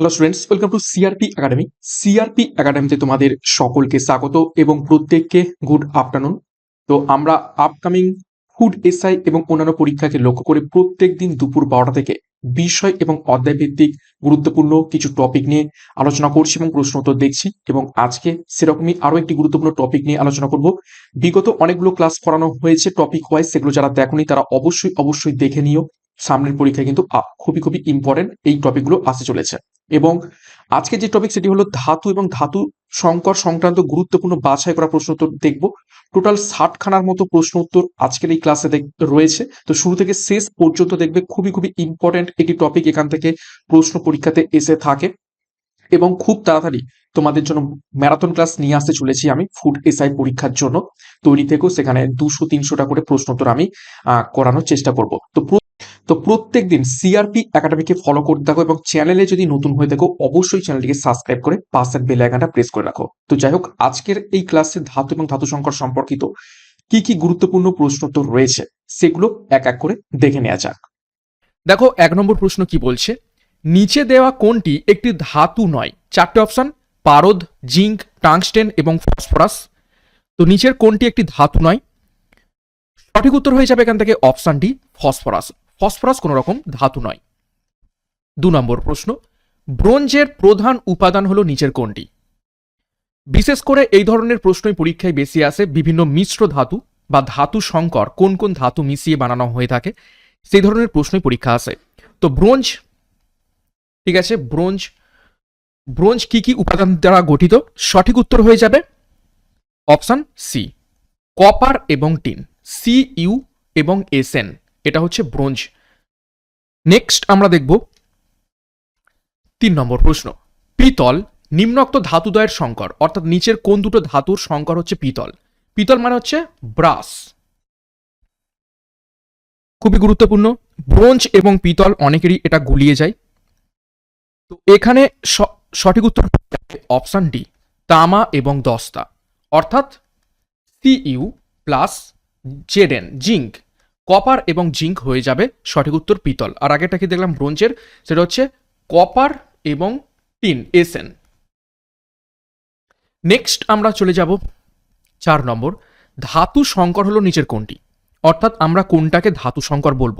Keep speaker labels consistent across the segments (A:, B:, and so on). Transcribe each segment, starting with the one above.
A: Hello students welcome to CRP academy CRP একাডেমিতে তোমাদের সকলকে স্বাগত এবং প্রত্যেককে গুড আফটারনুন তো আমরা আপকামিং ফুড এসআই এবং অন্যান্য পরীক্ষাকে লক্ষ্য করে প্রত্যেক দিন দুপুর বারোটা থেকে বিষয় এবং অধ্যায় ভিত্তিক গুরুত্বপূর্ণ কিছু টপিক নিয়ে আলোচনা করছি এবং প্রশ্ন উত্তর দেখছি এবং আজকে সেরকমই আরও একটি গুরুত্বপূর্ণ টপিক নিয়ে আলোচনা করব। বিগত অনেকগুলো ক্লাস করানো হয়েছে টপিক ওয়াইজ সেগুলো যারা দেখনি তারা অবশ্যই অবশ্যই দেখে নিও। সামনের পরীক্ষায় কিন্তু খুবই খুবই ইম্পর্টেন্ট এই টপিকগুলো আসতে চলেছে। এবং আজকে যে টপিক সেটি হলো ধাতু এবং ধাতু সংকর সংক্রান্ত গুরুত্বপূর্ণ বাছাই করা প্রশ্ন উত্তর দেখব। টোটাল ষাটখানার মতো প্রশ্ন উত্তর আজকের এই ক্লাসে রয়েছে। তো শুরু থেকে শেষ পর্যন্ত দেখবে খুবই খুবই ইম্পর্টেন্ট একটি টপিক এখান থেকে প্রশ্ন পরীক্ষাতে এসে থাকে। এবং খুব তাড়াতাড়ি তোমাদের জন্য ম্যারাথন ক্লাস নিয়ে আসতে চলেছি আমি ফুড এসআই পরীক্ষার জন্য। তৈরি থেকেও সেখানে দুশো, তিনশোটা করে প্রশ্ন উত্তর আমি করানোর চেষ্টা করব। তো তো প্রত্যেক দিন সিআরপি একাডেমিকে ফলো করতে থাকো এবং চ্যানেলে যদি নতুন হয়ে থাকো, অবশ্যই চ্যানেলটিকে সাবস্ক্রাইব করে পাশের বেল আইকনটা প্রেস করে রাখো। তো যাই হোক, আজকের এই ক্লাসে ধাতু এবং ধাতু সংকর সম্পর্কিত কি কি গুরুত্বপূর্ণ প্রশ্ন তো রয়েছে, সেগুলো এক এক করে দেখে নেওয়া যাক।
B: দেখো, এক নম্বর প্রশ্ন কি বলছে? নিচে দেওয়া কোনটি একটি ধাতু নয়, চারটে অপশন পারদ, জিঙ্ক, টাংস্টেন এবং ফসফরাস। তো নিচের কোনটি একটি ধাতু নয়। সঠিক উত্তর হয়ে যাবে এখান থেকে অপশন ডি ফসফরাস। ফসফরাস কোনো রকম ধাতু নয়। দু নম্বর প্রশ্ন, ব্রোঞ্জের প্রধান উপাদান হলো নিচের কোনটি? বিশেষ করে এই ধরনের প্রশ্নই পরীক্ষায় বেশি আসে বিভিন্ন মিশ্র ধাতু বা ধাতু সংকর, কোন কোন ধাতু মিশিয়ে বানানো হয়ে থাকে, সেই ধরনের প্রশ্নই পরীক্ষা আসে। তো ব্রোঞ্জ, ঠিক আছে, ব্রোঞ্জ ব্রোঞ্জ কি কি উপাদান দ্বারা গঠিত? সঠিক উত্তর হয়ে যাবে অপশান সি, কপার এবং টিন, সি, ইউ এবং এস এন। এটা হচ্ছে ব্রোঞ্জ। নেক্সট আমরা দেখব তিন নম্বর প্রশ্ন। পিতল নিম্নোক্ত ধাতুদয়ের সংকর, অর্থাৎ নিচের কোন দুটো ধাতুর সংকর হচ্ছে পিতল? পিতল মানে হচ্ছে ব্রাস। খুবই গুরুত্বপূর্ণ। ব্রোঞ্জ এবং পিতল অনেকেরই এটা গুলিয়ে যায়। তো এখানে সঠিক উত্তর অপশন ডি, তামা এবং দস্তা। অর্থাৎ CU plus ZN, zinc. Copper এবং জিঙ্ক হয়ে যাবে, সঠিক উত্তর পিতল। আর আগেটা কি দেখলাম? ব্রোঞ্জের, সেটা হচ্ছে কপার এবং টিন, এসএন। নেক্সট আমরা চলে যাব চার নম্বর। ধাতু সংকর হলো নিচের কোনটি? অর্থাৎ আমরা কোনটাকে ধাতু সংকর বলব?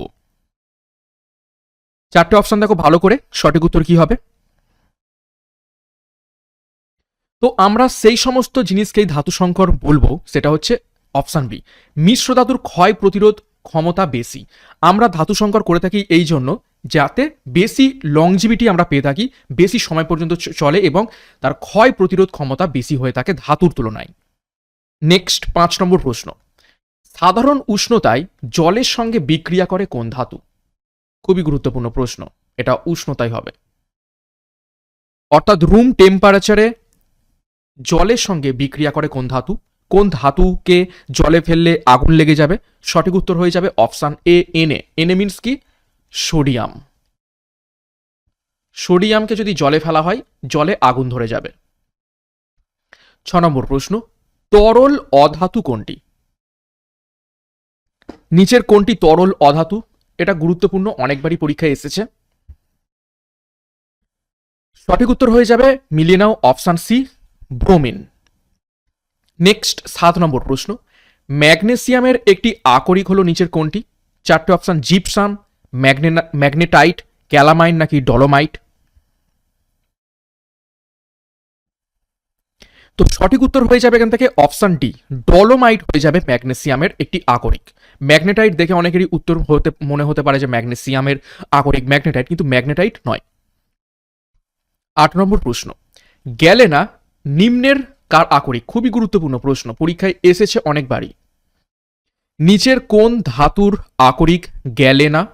B: চারটে অপশন দেখো ভালো করে, সঠিক উত্তর কি হবে? তো আমরা সেই সমস্ত জিনিসকেই ধাতু সংকর বলব, সেটা হচ্ছে অপশান বি মিশ্র ধাতুর ক্ষয় প্রতিরোধ ক্ষমতা বেশি। আমরা ধাতু সংকর করে থাকি এই জন্য, যাতে বেশি লংজিভিটি আমরা পেয়ে থাকি, বেশি সময় পর্যন্ত চলে এবং তার ক্ষয় প্রতিরোধ ক্ষমতা বেশি হয়ে থাকে ধাতুর তুলনায়। নেক্সট পাঁচ নম্বর প্রশ্ন। সাধারণ উষ্ণতায় জলের সঙ্গে বিক্রিয়া করে কোন ধাতু? খুবই গুরুত্বপূর্ণ প্রশ্ন, এটা উষ্ণতাই হবে। অর্থাৎ রুম টেম্পারেচারে জলের সঙ্গে বিক্রিয়া করে কোন ধাতু? কোন ধাতুকে জলে ফেললে আগুন লেগে যাবে? সঠিক উত্তর হয়ে যাবে option A NA NA means কি? সোডিয়াম। সোডিয়ামকে যদি জলে ফেলা হয়, জলে আগুন ধরে যাবে। ছ নম্বর প্রশ্ন, তরল অধাতু কোনটি? নিচের কোনটি তরল অধাতু? এটা গুরুত্বপূর্ণ, অনেকবারই পরীক্ষায় এসেছে। সঠিক উত্তর হয়ে যাবে, মিলিয়ে নাও অপশান সি, ব্রোমিন। নেক্সট সাত নম্বর প্রশ্ন। ম্যাগনেসিয়ামের একটি আকরিক হলো নিচের কোনটি? চারটে অপশান জিপসাম ম্যাগনেটাইট ক্যালামাইন নাকি ডলোমাইট তো সঠিক উত্তর হয়ে যাবে এখান থেকে অপশান ডি ডলোমাইট হয়ে যাবে ম্যাগনেসিয়ামের একটি আকরিক। ম্যাগনেটাইট দেখে অনেকেরই উত্তর হতে, মনে হতে পারে যে ম্যাগনেসিয়ামের আকরিক ম্যাগনেটাইট, কিন্তু ম্যাগনেটাইট নয়। আট নম্বর প্রশ্ন। গ্যালেনা নিম্নের কার আকরিক খুবই গুরুত্বপূর্ণ প্রশ্ন। পরীক্ষায় এসেছে অনেকবারই। নিচের কোন ধাতুর আকরিক গেলে না?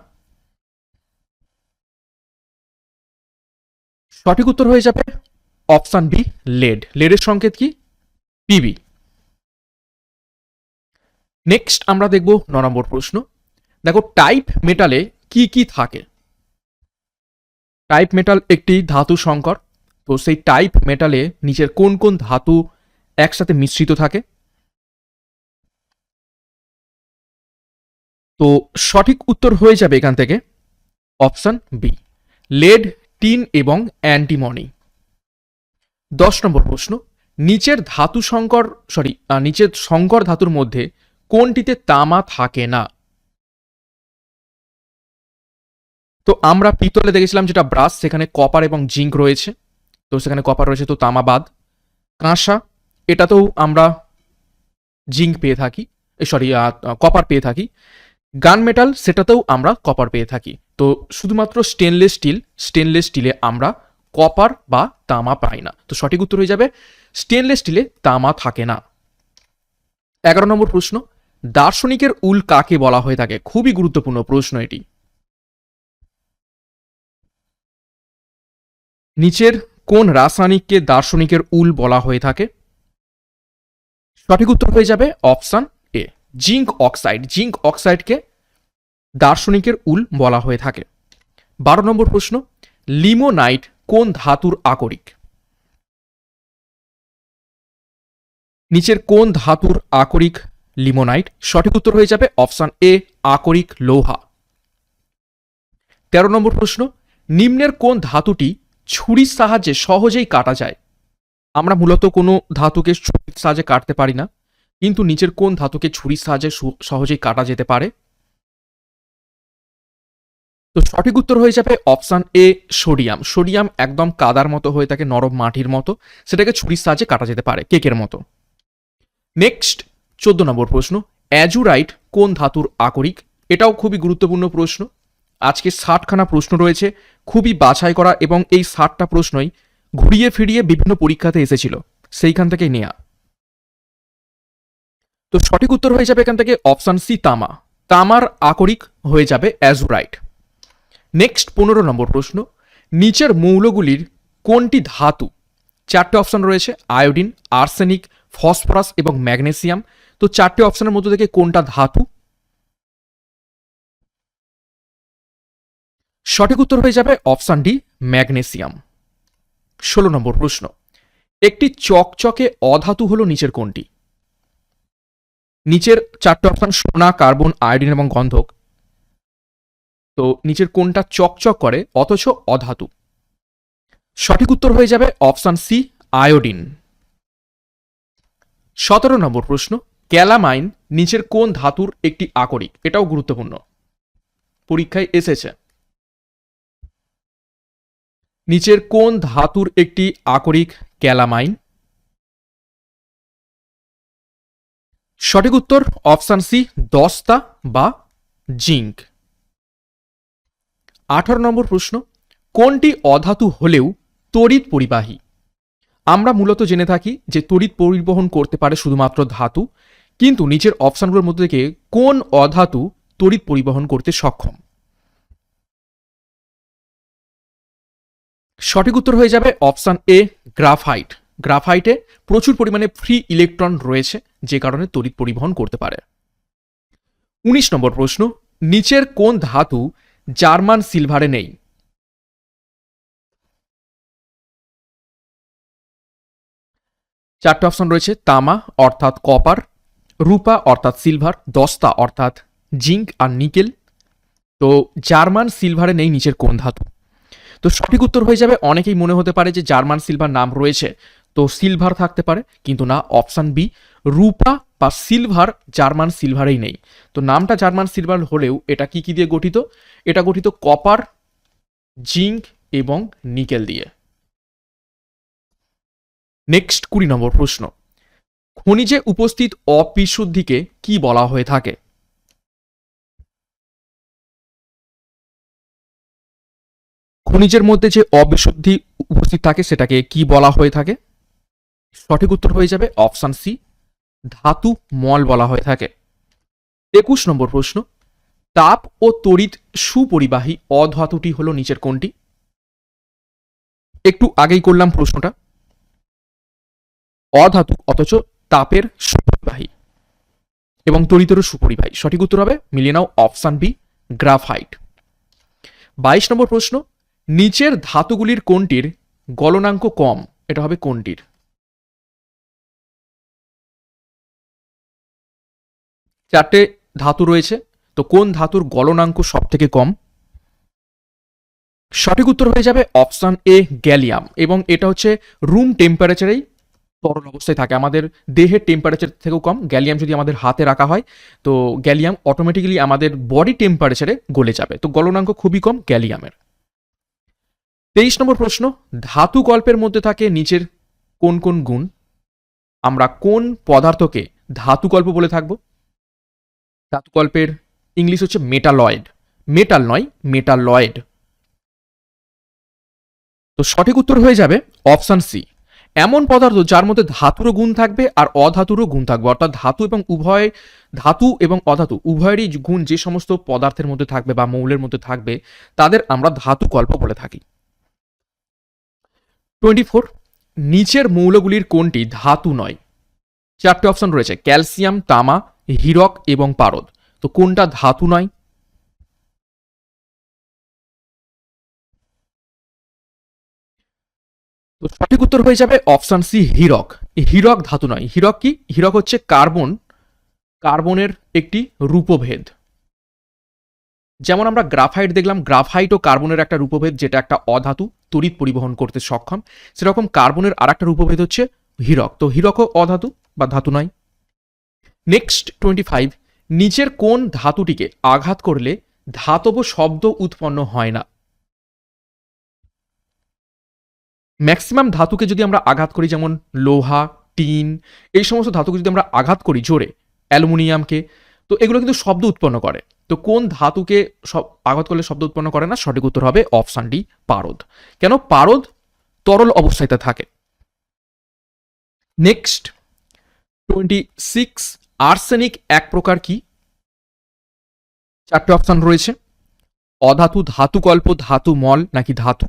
B: সঠিক উত্তর হয়ে যাবে অপশান বি, লেড। লেডের সংকেত কি? পিবি। নেক্সট আমরা দেখব ন নম্বর প্রশ্ন। দেখো, টাইপ মেটালে কি কি থাকে? টাইপ মেটাল একটি ধাতু সংকর। তো সেই টাইপ মেটালে নিচের কোন কোন ধাতু একসাথে মিশ্রিত থাকে? তো সঠিক উত্তর হয়ে যাবে এখান থেকে অপশন বি লেড টিন এবং অ্যান্টিমনি দশ নম্বর প্রশ্ন, নিচের ধাতু সংকর সরি নিচের সংকর ধাতুর মধ্যে কোনটিতে তামা থাকে না? তো আমরা পিতলে দেখেছিলাম যেটা ব্রাশ, সেখানে কপার এবং জিঙ্ক রয়েছে। তো সেখানে কপার রয়েছে তো তামা বাদ কাঁসা, এটাতেও আমরা জিঙ্ক পেয়ে থাকি সরি কপার পেয়ে থাকি। গান মেটাল, সেটাতেও আমরা কপার পেয়ে থাকি। তো শুধুমাত্র স্টেনলেস স্টিল স্টেনলেস স্টিলে আমরা কপার বা তামা পাই না। তো সঠিক উত্তর হয়ে যাবে স্টেনলেস স্টিলে তামা থাকে না। এগারো নম্বর প্রশ্ন, দার্শনিকের উল কাকে বলা হয়ে থাকে? খুবই গুরুত্বপূর্ণ প্রশ্ন এটি। নিচের কোন রাসায়নিককে দার্শনিকের উল বলা হয়ে থাকে? সঠিক উত্তর হয়ে যাবে option A, zinc oxide. Zinc অক্সাইডকে দার্শনিকের উল বলা হয়ে থাকে। বারো নম্বর প্রশ্ন, লিমোনাইট কোন ধাতুর আকরিক? নিচের কোন ধাতুর আকরিক লিমোনাইট? সঠিক উত্তর হয়ে যাবে অপশান এ, আকরিক লোহা। তেরো নম্বর প্রশ্ন, নিম্নের কোন ধাতুটি ছুরির সাহায্যে সহজেই কাটা যায়। আমরা মূলত কোনো ধাতুকে ছুরির সাহায্যে কাটতে পারি না, কিন্তু নিচের কোন ধাতুকে ছুরির সাহায্যে সহজেই কাটা যেতে পারে? তো সঠিক উত্তর হয়ে যাবে অপশান এ, সোডিয়াম। সোডিয়াম একদম কাদার মতো হয়ে থাকে, নরম মাটির মতো। সেটাকে ছুরির সাহায্যে কাটা যেতে পারে, কেকের মতো। নেক্সট, চোদ্দ নম্বর প্রশ্ন, অ্যাজুরাইট কোন ধাতুর আকরিক? এটাও খুবই গুরুত্বপূর্ণ প্রশ্ন। আজকে ষাটখানা প্রশ্ন রয়েছে, খুবই বাছাই করা এবং এই ষাটটা প্রশ্নই ঘুরিয়ে ফিরিয়ে বিভিন্ন পরীক্ষাতে এসেছিল। সেইখান থেকেই নেয়া। তো সঠিক উত্তর হয়ে যাবে এখান থেকে অপশান সি, তামা। তামার আকরিক হয়ে যাবে অ্যাজুরাইট। নেক্সট পনেরো নম্বর প্রশ্ন, নিচের মৌলগুলির কোনটি ধাতু? চারটে অপশান রয়েছে, আয়োডিন, আর্সেনিক, ফসফরাস এবং ম্যাগনেসিয়াম। তো চারটে অপশানের মধ্যে থেকে কোনটা ধাতু? সঠিক উত্তর হয়ে যাবে অপশান ডি, ম্যাগনেসিয়াম। ষোলো নম্বর প্রশ্ন। একটি চকচকে অধাতু হলো নিচের কোনটি? নিচের চারটে অপশন সোনা, কার্বন, আয়োডিন এবং গন্ধক। তো নিচের কোনটা চকচক করে, অথচ অধাতু? সঠিক উত্তর হয়ে যাবে অপশান সি, আয়োডিন। সতেরো নম্বর প্রশ্ন। ক্যালামাইন নিচের কোন ধাতুর একটি আকরিক? এটাও গুরুত্বপূর্ণ। পরীক্ষায় এসেছে। নিচের কোন ধাতুর একটি আকরিক ক্যালামাইন? সঠিক উত্তর অপশান সি, দস্তা বা জিঙ্ক। আঠারো নম্বর প্রশ্ন, কোনটি অধাতু হলেও তড়িৎ পরিবাহী? আমরা মূলত জেনে থাকি যে তড়িৎ পরিবহন করতে পারে শুধুমাত্র ধাতু, কিন্তু নিচের অপশানগুলোর মধ্যে থেকে কোন অধাতু তড়িৎ পরিবহন করতে সক্ষম? সঠিক উত্তর হয়ে যাবে অপশান এ, গ্রাফাইট। গ্রাফাইটে প্রচুর পরিমাণে ফ্রি ইলেকট্রন রয়েছে, যে কারণে তড়িৎ পরিবহন করতে পারে। উনিশ নম্বর প্রশ্ন, নিচের কোন ধাতু জার্মান সিলভারে নেই? চারটে অপশন রয়েছে, তামা অর্থাৎ কপার, রূপা অর্থাৎ সিলভার, দস্তা অর্থাৎ জিঙ্ক আর নিকেল। তো জার্মান সিলভারে নেই, নিচের কোন ধাতু? তো সঠিক উত্তর হয়ে যাবে, অনেকেই মনে হতে পারে যে জার্মান সিলভার নাম রয়েছে। তো সিলভার থাকতে পারে, কিন্তু না, অপশান বি, রূপা বা সিলভার জার্মান সিলভারেই নেই। তো নামটা জার্মান সিলভার হলেও এটা কি কি দিয়ে গঠিত? এটা গঠিত কপার, জিঙ্ক এবং নিকেল দিয়ে। নেক্সট কুড়ি নম্বর প্রশ্ন। খনিজে উপস্থিত অপিশুদ্ধিকে কি বলা হয়ে থাকে? খনিজের মধ্যে যে অবিশুদ্ধি উপস্থিত থাকে সেটাকে কি বলা হয়ে থাকে? সঠিক উত্তর হয়ে যাবে অপশান সি, ধাতু মল বলা হয়ে থাকে। একুশ নম্বর প্রশ্ন, তাপ ও তড়িৎ সুপরিবাহী অধাতুটি হলো নিচের কোনটি? একটু আগেই করলাম প্রশ্নটা। অধাতু, অথচ তাপের সুপরিবাহী এবং তড়িতেরও সুপরিবাহী। সঠিক উত্তর হবে, মিলিয়ে নাও অপশান বি, গ্রাফাইট। বাইশ নম্বর প্রশ্ন নিচের ধাতুগুলির কোনটির গলনাঙ্ক কম? এটা হবে কোনটির? চারটে ধাতু রয়েছে, তো কোন ধাতুর গলনাঙ্ক সব থেকে কম? সঠিক উত্তর হয়ে যাবে অপশান এ, গ্যালিয়াম, এবং এটা হচ্ছে রুম টেম্পারেচারেই তরল অবস্থায় থাকে। আমাদের দেহের টেম্পারেচার থেকেও কম, গ্যালিয়াম যদি আমাদের হাতে রাখা হয়, তো গ্যালিয়াম অটোমেটিক্যালি আমাদের বডি টেম্পারেচারে গলে যাবে। তো গলনাঙ্ক খুবই কম, গ্যালিয়ামের। তেইশ নম্বর প্রশ্ন, ধাতু গল্পের মধ্যে থাকে নিচের কোন কোন গুণ? আমরা কোন পদার্থকে ধাতু গল্প বলে থাকব? ধাতু গল্পের ইংলিশ হচ্ছে মেটালয়েড। মেটাল নয়, মেটালয়েড। তো সঠিক উত্তর হয়ে যাবে অপশান সি। এমন পদার্থ যার মধ্যে ধাতুরও গুণ থাকবে আর অধাতুরও গুণ থাকবে। অর্থাৎ ধাতু এবং উভয়, ধাতু এবং অধাতু, উভয়েরই গুণ যে সমস্ত পদার্থের মধ্যে থাকবে বা মৌলের মধ্যে থাকবে, তাদের আমরা ধাতু গল্প বলে থাকি। টোয়েন্টি ফোর, নিচের মৌলগুলির কোনটি ধাতু নয়? চারটে অপশন রয়েছে, ক্যালসিয়াম, তামা, হীরক এবং পারদ। তো কোনটা ধাতু নয়? তো সঠিক উত্তর হয়ে যাবে অপশান সি, হীরক। হীরক ধাতু নয়। হীরক কি? হীরক হচ্ছে কার্বন। কার্বনের একটি রূপভেদ। যেমন আমরা গ্রাফাইট দেখলাম গ্রাফাইট ও কার্বনের একটা রূপভেদ, যেটা একটা অধাতু তড়িৎ পরিবহন করতে সক্ষম। সেরকম কার্বনের আর একটা রূপভেদ হচ্ছে হীরক। তো হীরকও অধাতু বা ধাতু নয়। নেক্সট টোয়েন্টি ফাইভ নিচের কোন ধাতুটিকে আঘাত করলে ধাতব শব্দ উৎপন্ন হয় না? ম্যাক্সিমাম ধাতুকে যদি আমরা আঘাত করি, যেমন লোহা, টিন, এই সমস্ত ধাতুকে যদি আমরা আঘাত করি জোরে, অ্যালুমিনিয়ামকে, তো এগুলো কিন্তু শব্দ উৎপন্ন করে। তো কোন ধাতুকে সব আঘাত করলে শব্দ উৎপন্ন করে না? সঠিক উত্তর হবে অপশান ডি, পারদ। কেন? পারদ তরল অবস্থায় থাকে। নেক্সট, টোয়েন্টি সিক্স, আর্সেনিক এক প্রকার কি? চারটে অপশান রয়েছে। অধাতু ধাতু কল্প ধাতু মল নাকি ধাতু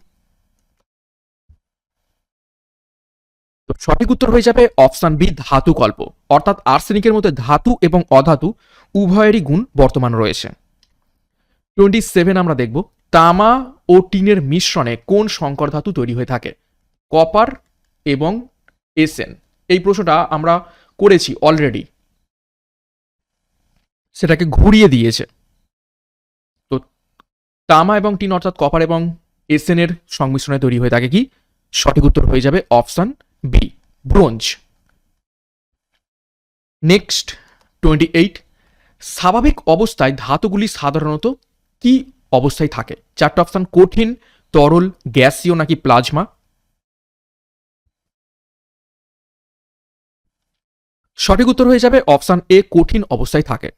B: তো সঠিক উত্তর হয়ে যাবে অপশান বি, ধাতু কল্প। অর্থাৎ আর্সেনিকের মধ্যে ধাতু এবং অধাতু উভয়েরই গুণ বর্তমান রয়েছে। টোয়েন্টি সেভেন আমরা দেখব, তামা ও টিনের মিশ্রণে কোন সংকর ধাতু তৈরি হয়ে থাকে? কপার এবং এসএন এই প্রশ্নটা আমরা করেছি অলরেডি সেটাকে ঘুরিয়ে দিয়েছে। তো তামা এবং টিন অর্থাৎ কপার এবং এসএন এর সংমিশ্রণে তৈরি হয়ে থাকে কি? সঠিক উত্তর হয়ে যাবে option B bronze. Next twenty eight স্বাভাবিক অবস্থায় ধাতুগুলি সাধারণত কি অবস্থায় থাকে? চারটা অপশন, কঠিন, তরল, গ্যাসীয় নাকি প্লাজমা? সঠিক উত্তর হয়ে যাবে অপশন এ কঠিন অবস্থায় থাকে।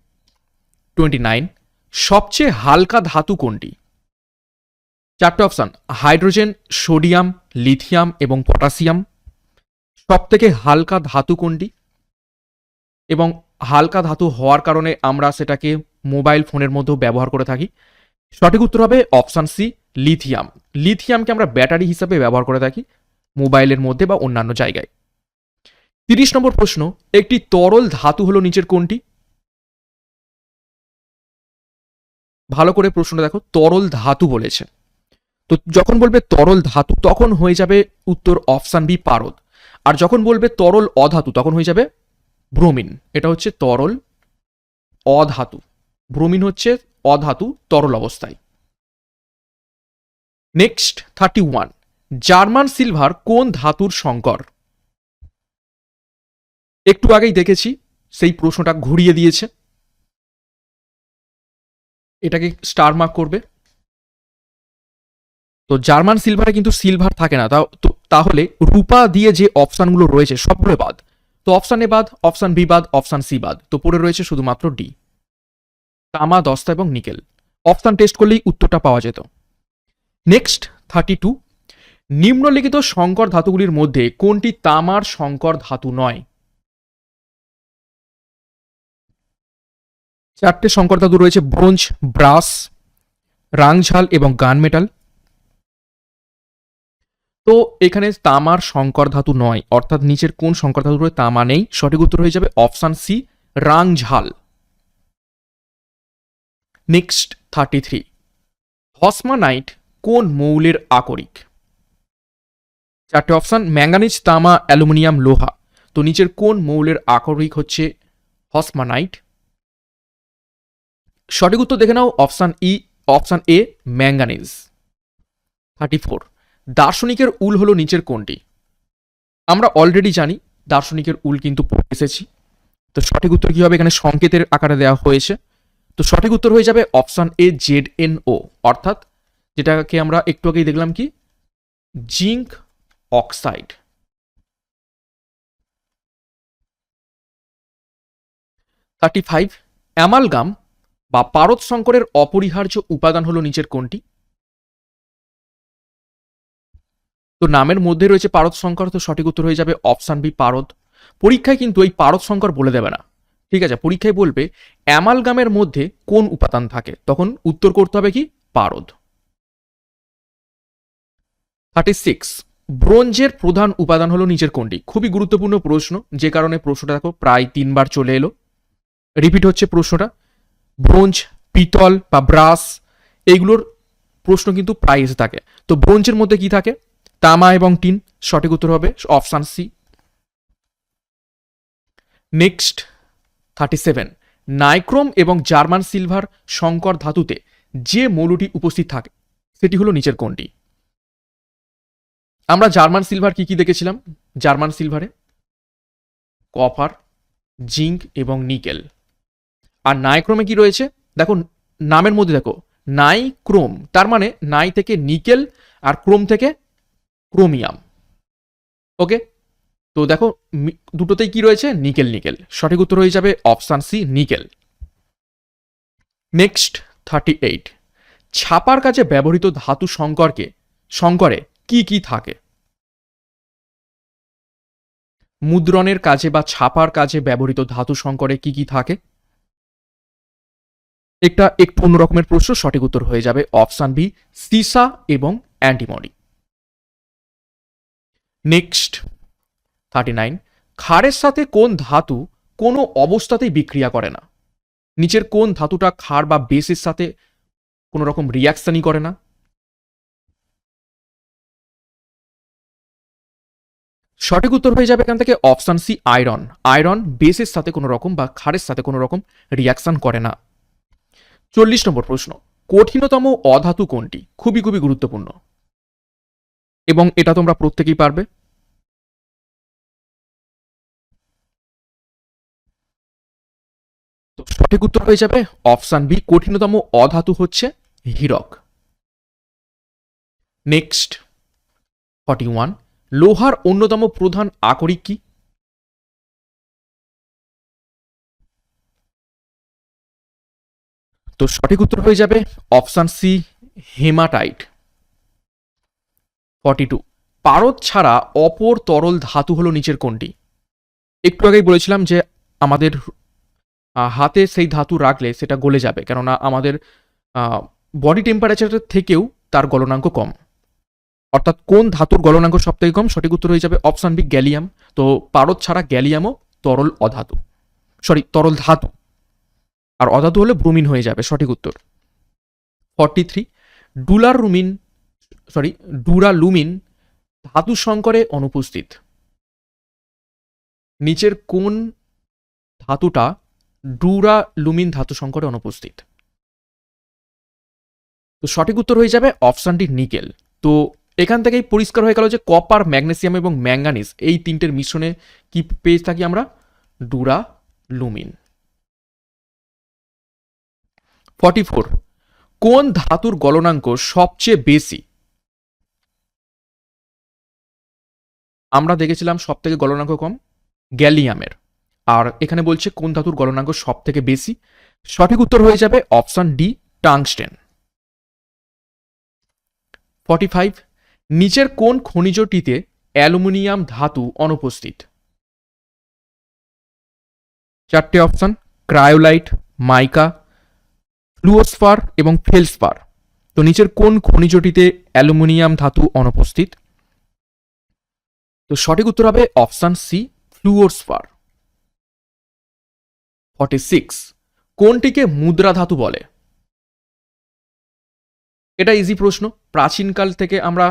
B: টোয়েন্টি নাইন সবচেয়ে হালকা ধাতু কোনটি? চারটে অপশন, হাইড্রোজেন, সোডিয়াম, লিথিয়াম এবং পটাশিয়াম। সব থেকে হালকা ধাতু কোনটি? এবং হালকা ধাতু হওয়ার কারণে আমরা সেটাকে মোবাইল ফোনের মধ্যেও ব্যবহার করে থাকি। সঠিক উত্তর হবে অপশান সি, লিথিয়াম। লিথিয়ামকে আমরা ব্যাটারি হিসাবে ব্যবহার করে থাকি মোবাইলের মধ্যে বা অন্যান্য জায়গায়। তিরিশ নম্বর প্রশ্ন, একটি তরল ধাতু হলো নিচের কোনটি? ভালো করে প্রশ্নটা দেখো, তরল ধাতু বলেছে। তো যখন বলবে তরল ধাতু, তখন হয়ে যাবে উত্তর অপশান বি, পারদ। আর যখন বলবে তরল অধাতু, তখন হয়ে যাবে ব্রোমিন। এটা হচ্ছে তরল অধাতু। ব্রোমিন হচ্ছে অধাতু তরল অবস্থায়। Next thirty one German silver কোন ধাতুর সংকর? একটু আগেই দেখেছি, সেই প্রশ্নটা ঘুরিয়ে দিয়েছে। এটাকে স্টার মার্ক করবে। তো জার্মান সিলভারে কিন্তু সিলভার থাকে না। তা- তাহলে রূপা দিয়ে যে অপশানগুলো রয়েছে সবগুলো বাদ। তো অপশান এ বাদ, অপশান বি বাদ, অপশান সি বাদ। তো পড়ে রয়েছে শুধুমাত্র ডি। তামা, দস্তা এবং নিকেল। অপশান টেস্ট করলেই উত্তরটা পাওয়া যেত। Next, thirty two. নিম্নলিখিত সংকর ধাতুগুলির মধ্যে কোনটি তামার সংকর ধাতু নয়? চারটে সংকর ধাতু রয়েছে, ব্রোঞ্জ, ব্রাস, রাংঝাল এবং গান মেটাল তো এখানে তামার সংকর ধাতু নয়, অর্থাৎ নিচের কোন সংকর ধাতু তামা নেই? সঠিক উত্তর হয়ে যাবে অপশান সি, রাংঝাল। নেক্সট থার্টি থ্রি হসমানাইট কোন মৌলের আকরিক? চারটে অপশান, ম্যাঙ্গানিজ, তামা, অ্যালুমিনিয়াম, লোহা। তো নিচের কোন মৌলের আকরিক হচ্ছে হসমানাইট? সঠিক উত্তর দেখে নাও, option E, option A, manganese. Thirty four দার্শনিকের wool হলো নিচের কোনটি? আমরা অলরেডি জানি দার্শনিকের উল কিন্তু পড়ে এসেছি। তো সঠিক উত্তর কি হবে এখানে সংকেতের আকারে দেওয়া হয়েছে? তো সঠিক উত্তর হয়ে যাবে option A Z N O অর্থাৎ যেটাকে আমরা একটু আগেই দেখলাম কি? Zinc oxide. Thirty five amalgam বা পারদ সংকরের অপরিহার্য উপাদান হলো নিচের কোনটি? তো নামের মধ্যে রয়েছে পারদ সংকর তো সঠিক উত্তর হয়ে যাবে অপশান বি পারদ। পরীক্ষায় কিন্তু এই পারদ শঙ্কর বলে দেবে না। ঠিক আছে, পরীক্ষায় বলবে অ্যামালগামের মধ্যে কোন উপাদান থাকে? তখন উত্তর করতে হবে কি? পারদ। থার্টি সিক্স ব্রোঞ্জের প্রধান উপাদান হলো নিচের কোনটি? খুবই গুরুত্বপূর্ণ প্রশ্ন, যে কারণে প্রশ্নটা দেখো প্রায় তিনবার চলে এলো। রিপিট হচ্ছে প্রশ্নটা। ব্রোঞ্জ, পিতল বা ব্রাস এইগুলোর প্রশ্ন কিন্তু প্রায় এসে থাকে। তো ব্রোঞ্জের মধ্যে কি থাকে? তামা এবং টিন, সঠিক উত্তর হবে option C. Next, thirty seven. Nichrome এবং জার্মান সিলভার সংকর ধাতুতে যে মৌলটি উপস্থিত থাকে, সেটি হলো নিচের কোনটি আমরা জার্মান সিলভার কি কি দেখেছিলাম? জার্মান সিলভারে কপার, জিঙ্ক এবং নিকেল। আর নাইক্রোমে কি রয়েছে? দেখো নামের মধ্যে দেখো নাই ক্রোম তার মানে নাই থেকে নিকেল আর ক্রোম থেকে ক্রোমিয়াম। ওকে? তো দেখো দুটোতেই কি রয়েছে? Nickel nickel. সঠিক উত্তর হয়ে যাবে option C, nickel. Next, thirty eight. ছাপার কাজে ব্যবহৃত ধাতু সংকরকে সংকরে কি কি থাকে? মুদ্রণের কাজে বা ছাপার কাজে ব্যবহৃত ধাতু সংকরে কি কি থাকে? একটা, একটু অন্য রকমের প্রশ্ন, সঠিক উত্তর হয়ে যাবে অপশান বি, সিসা এবং অ্যান্টিমনি। নেক্সট থার্টি নাইন ক্ষারের সাথে কোন ধাতু কোনো অবস্থাতেই বিক্রিয়া করে না? নিচের কোন ধাতুটা ক্ষার বা বেসের সাথে কোনো রকম রিয়াকশনই করে না? সঠিক উত্তর হয়ে যাবে এখান থেকে অপশান সি আয়রন আয়রন বেসের সাথে কোনো রকম বা ক্ষারের সাথে কোনো রকম রিয়াকশন করে না। চল্লিশ নম্বর প্রশ্ন, কঠিনতম অধাতু কোনটি? খুবই খুবই গুরুত্বপূর্ণ। এবং এটা তোমরা প্রত্যেকেই পারবে। তো সঠিক উত্তর হয়ে যাবে অপশান বি, কঠিনতম অধাতু হচ্ছে হীরক। নেক্সট, ফর্টি ওয়ান, লোহার অন্যতম প্রধান আকরিক কি? তো সঠিক উত্তর হয়ে যাবে option C, hematite. Forty two. পারদ ছাড়া অপর তরল ধাতু হলো নিচের কোনটি? একটু আগেই বলেছিলাম যে আমাদের হাতে সেই ধাতু রাখলে সেটা গলে যাবে, কেননা আমাদের বডি টেম্পারেচারের থেকেও তার গলনাঙ্ক কম। অর্থাৎ কোন ধাতুর গলনাঙ্ক সব থেকে কম? সঠিক উত্তর হয়ে যাবে অপশান বি গ্যালিয়াম তো পারদ ছাড়া গ্যালিয়ামও তরল অধাতু। সরি তরল ধাতু। আর অধাতু হলে ব্রুমিন হয়ে যাবে, সঠিক উত্তর। ফর্টি থ্রি, ডুলার রুমিন সরি ডুরা লুমিন ধাতু সংকরে অনুপস্থিত। নিচের কোন ধাতুটা ডুরা লুমিন ধাতু সংকরে অনুপস্থিত? তো সঠিক উত্তর হয়ে যাবে অপশানটি নিকেল। তো এখান থেকেই পরিষ্কার হয়ে গেল যে কপার ম্যাগনেসিয়াম এবং ম্যাঙ্গানিজ এই তিনটের মিশ্রণে কি পেয়ে থাকি আমরা? ডুরা লুমিন ফর্টি ফোর কোন ধাতুর গলনাঙ্ক সবচেয়ে বেশি? আমরা দেখেছিলাম সব থেকে গলনাঙ্ক কম, গ্যালিয়ামের। আর এখানে বলছে কোন ধাতুর গলনাঙ্ক সব থেকে বেশি? সঠিক উত্তর হয়ে যাবে option D, tungsten. Forty five, নিচের কোন খনিজটিতে অ্যালুমিনিয়াম ধাতু অনুপস্থিত? চারটে অপশান, ক্রায়োলাইট, মাইকা ফ্লুওস্পার এবং ফেলস্পার তো নিচের কোন খনিজটিতে অ্যালুমিনিয়াম ধাতু অনুপস্থিত? তো সঠিক উত্তর হবে option C fluorspar forty six, কোনটিকে মুদ্রা ধাতু বলে? এটা ইজি প্রশ্ন। প্রাচীনকাল থেকে আমরা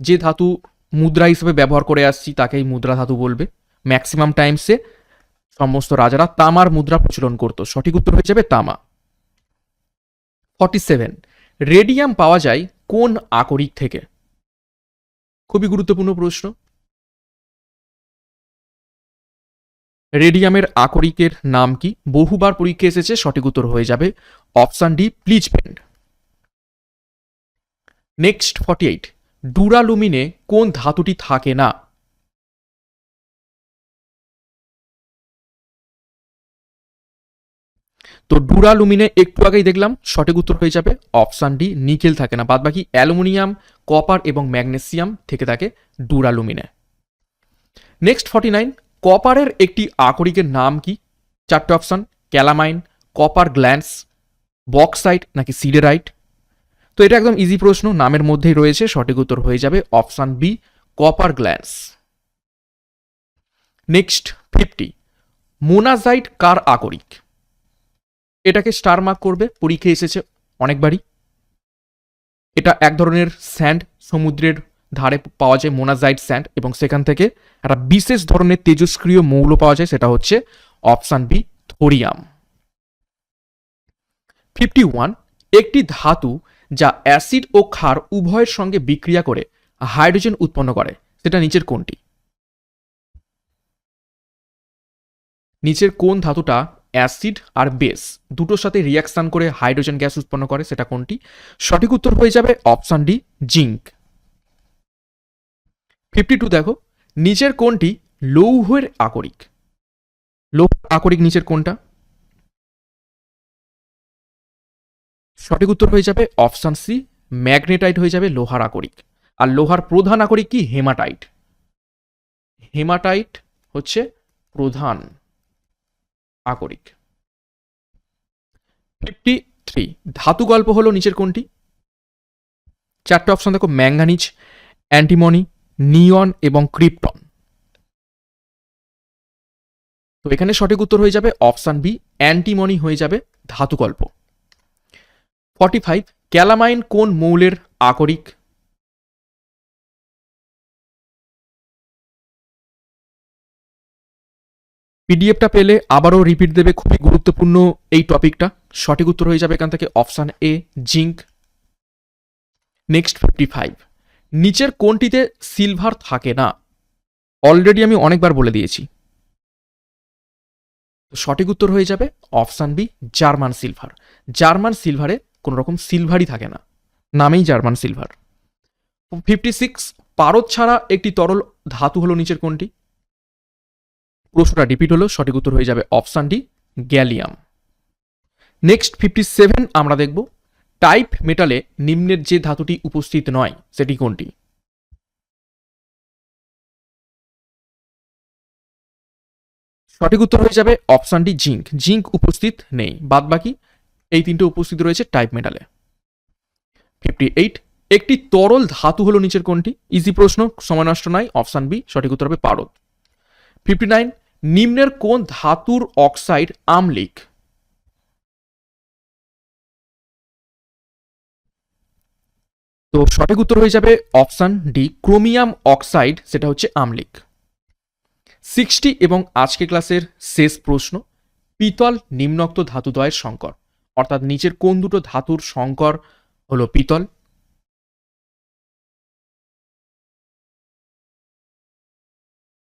B: যে ধাতু মুদ্রা হিসেবে ব্যবহার করে আসছি, তাকেই মুদ্রা ধাতু বলবে। ম্যাক্সিমাম টাইমসে সমস্ত রাজারা তামার মুদ্রা প্রচলন করত। সঠিক উত্তর হয়ে যাবে তামা। ফর্টি সেভেন, রেডিয়াম পাওয়া যায় কোন আকরিক থেকে? খুবই গুরুত্বপূর্ণ প্রশ্ন। রেডিয়ামের আকরিকের নাম কি? বহুবার পরীক্ষা এসেছে, সঠিক উত্তর হয়ে যাবে অপশান ডি, প্লিজ পেন্ড নেক্সট ফর্টি এইট, ডুরালুমিনে কোন ধাতুটি থাকে না? তো ডুরালুমিনে একটু আগেই দেখলাম, সঠিক উত্তর হয়ে যাবে অপশান ডি, নিকেল থাকে না। বাদ বাকি অ্যালুমিনিয়াম, কপার এবং ম্যাগনেসিয়াম থেকে থাকে ডুরালুমিনে। নেক্সট ফর্টি নাইন কপারের একটি আকরিকের নাম কি? চারটে option calamine copper glance bauxite নাকি সিডেরাইট তো এটা একদম ইজি প্রশ্ন, নামের মধ্যেই রয়েছে, সঠিক উত্তর হয়ে যাবে option B copper glance next fifty monazite কার আকরিক? এটাকে স্টার মার্ক করবে পরীক্ষা এসেছে অনেকবারই। এটা এক ধরনের স্যান্ড সমুদ্রের ধারে পাওয়া যায় মোনাজাইট স্যান্ড এবং সেখান থেকে একটা বিশেষ ধরনের তেজস্ক্রিয় মৌল পাওয়া যায়, সেটা হচ্ছে option B, thorium. Fifty one, একটি ধাতু যা অ্যাসিড ও ক্ষার উভয়ের সঙ্গে বিক্রিয়া করে হাইড্রোজেন উৎপন্ন করে, সেটা নিচের কোনটি নিচের কোন ধাতুটা অ্যাসিড আর বেস, দুটোর সাথে রিয়াকশন করে হাইড্রোজেন গ্যাস উৎপন্ন করে, সেটা কোনটি সঠিক উত্তর হয়ে যাবে option D, zinc. Fifty two দেখো, নিচের কোনটি লৌহের আকরিক। লৌহ আকরিক নিচের কোনটা সঠিক উত্তর হয়ে যাবে অপশান সি ম্যাগনেটাইট হয়ে যাবে লোহার আকরিক। আর লোহার প্রধান আকরিক কি? হেমাটাইট হেমাটাইট হচ্ছে প্রধান আকরিক। ফিফটি থ্রি ধাতু গল্প হলো নিচের কোনটি চারটে অপশন দেখো ম্যাঙ্গানিজ অ্যান্টিমনি নিয়ন এবং ক্রিপ্টন। তো এখানে সঠিক উত্তর হয়ে যাবে অপশান বি, অ্যান্টিমনি হয়ে যাবে ধাতুকল্প। ফর্টি ফাইভ, ক্যালামাইন কোন মৌলের আকরিক? পিডিএফটা পেলে আবারও রিপিট দেবে খুবই গুরুত্বপূর্ণ এই টপিকটা। সঠিক উত্তর হয়ে যাবে এখান থেকে option A, zinc. Next fifty five নিচের কোনটিতে সিলভার থাকে না? অলরেডি আমি অনেকবার বলে দিয়েছি। সঠিক উত্তর হয়ে যাবে option B, German silver German সিলভারে কোনো রকম সিলভারই থাকে না। নামেই জার্মান সিলভার ফিফটি সিক্স পারদ ছাড়া একটি তরল ধাতু হলো নিচের কোনটি? প্রশ্নটা রিপিট হলো, সঠিক উত্তর হয়ে যাবে option D, gallium. Next fifty seven আমরা দেখব টাইপ মেটালে নিম্নের যে ধাতুটি উপস্থিত নয়, সেটি কোনটি? সঠিক উত্তর হয়ে যাবে অপশান ডি, জিঙ্ক। জিঙ্ক উপস্থিত নেই। বাদ বাকি এই তিনটে উপস্থিত রয়েছে টাইপ মেটালে। ফিফটি এইট, একটি তরল ধাতু হলো নিচের কোনটি? ইজি প্রশ্ন, সময় নষ্ট নাই অপশান বি, সঠিক উত্তর হবে পারদ। ফিফটি নাইন, নিম্নের কোন ধাতুর অক্সাইড আমলিক? তো সঠিক উত্তর হয়ে যাবে অপশান ডি, ক্রোমিয়াম অক্সাইড, সেটা হচ্ছে আমলিক। সিক্সটি এবং আজকে ক্লাসের শেষ প্রশ্ন, পিতল নিম্নোক্ত ধাতুদ্বয়ের সংকর, অর্থাৎ নিচের কোন দুটো ধাতুর সংকর হলো পিতল?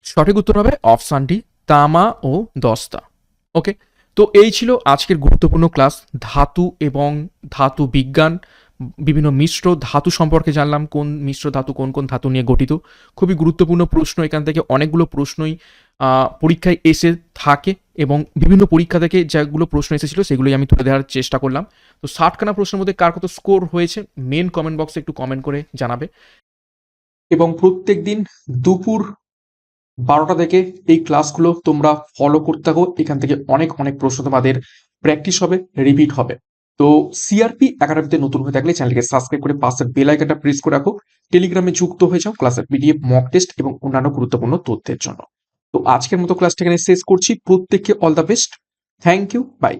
B: সঠিক উত্তর হবে অপশান ডি, তামা ও দস্তা। ওকে, তো এই ছিল আজকের গুরুত্বপূর্ণ ক্লাস, ধাতু এবং ধাতু বিজ্ঞান। বিভিন্ন মিশ্র ধাতু সম্পর্কে জানলাম, কোন মিশ্র ধাতু কোন কোন ধাতু নিয়ে গঠিত। খুবই গুরুত্বপূর্ণ প্রশ্ন, এখান থেকে অনেকগুলো প্রশ্নই পরীক্ষায় এসে থাকে এবং বিভিন্ন পরীক্ষা থেকে যেগুলো প্রশ্ন এসেছিল সেগুলোই আমি তুলে ধরার চেষ্টা করলাম। তো ষাটখানা প্রশ্নের মধ্যে কার কত স্কোর হয়েছে মেন কমেন্ট বক্সে একটু কমেন্ট করে জানাবে।
A: এবং প্রত্যেক দিন দুপুর বারোটা থেকে এই ক্লাসগুলো তোমরা ফলো করতে থাকো, এখান থেকে অনেক অনেক প্রশ্ন তোমাদের প্র্যাকটিস হবে রিপিট হবে। তো সিআরপি একাডেমিতে নতুন হয়ে থাকলে চ্যানেলকে সাবস্ক্রাইব করে পাশের বেল আইকনটা প্রেস করে রাখো। টেলিগ্রামে যুক্ত হয়ে যাও ক্লাসের পিডিএফ মক টেস্ট এবং অন্যান্য গুরুত্বপূর্ণ তথ্যের জন্য। তো আজকের মতো ক্লাসটা এখানে শেষ করছি। প্রত্যেককে all the best thank you bye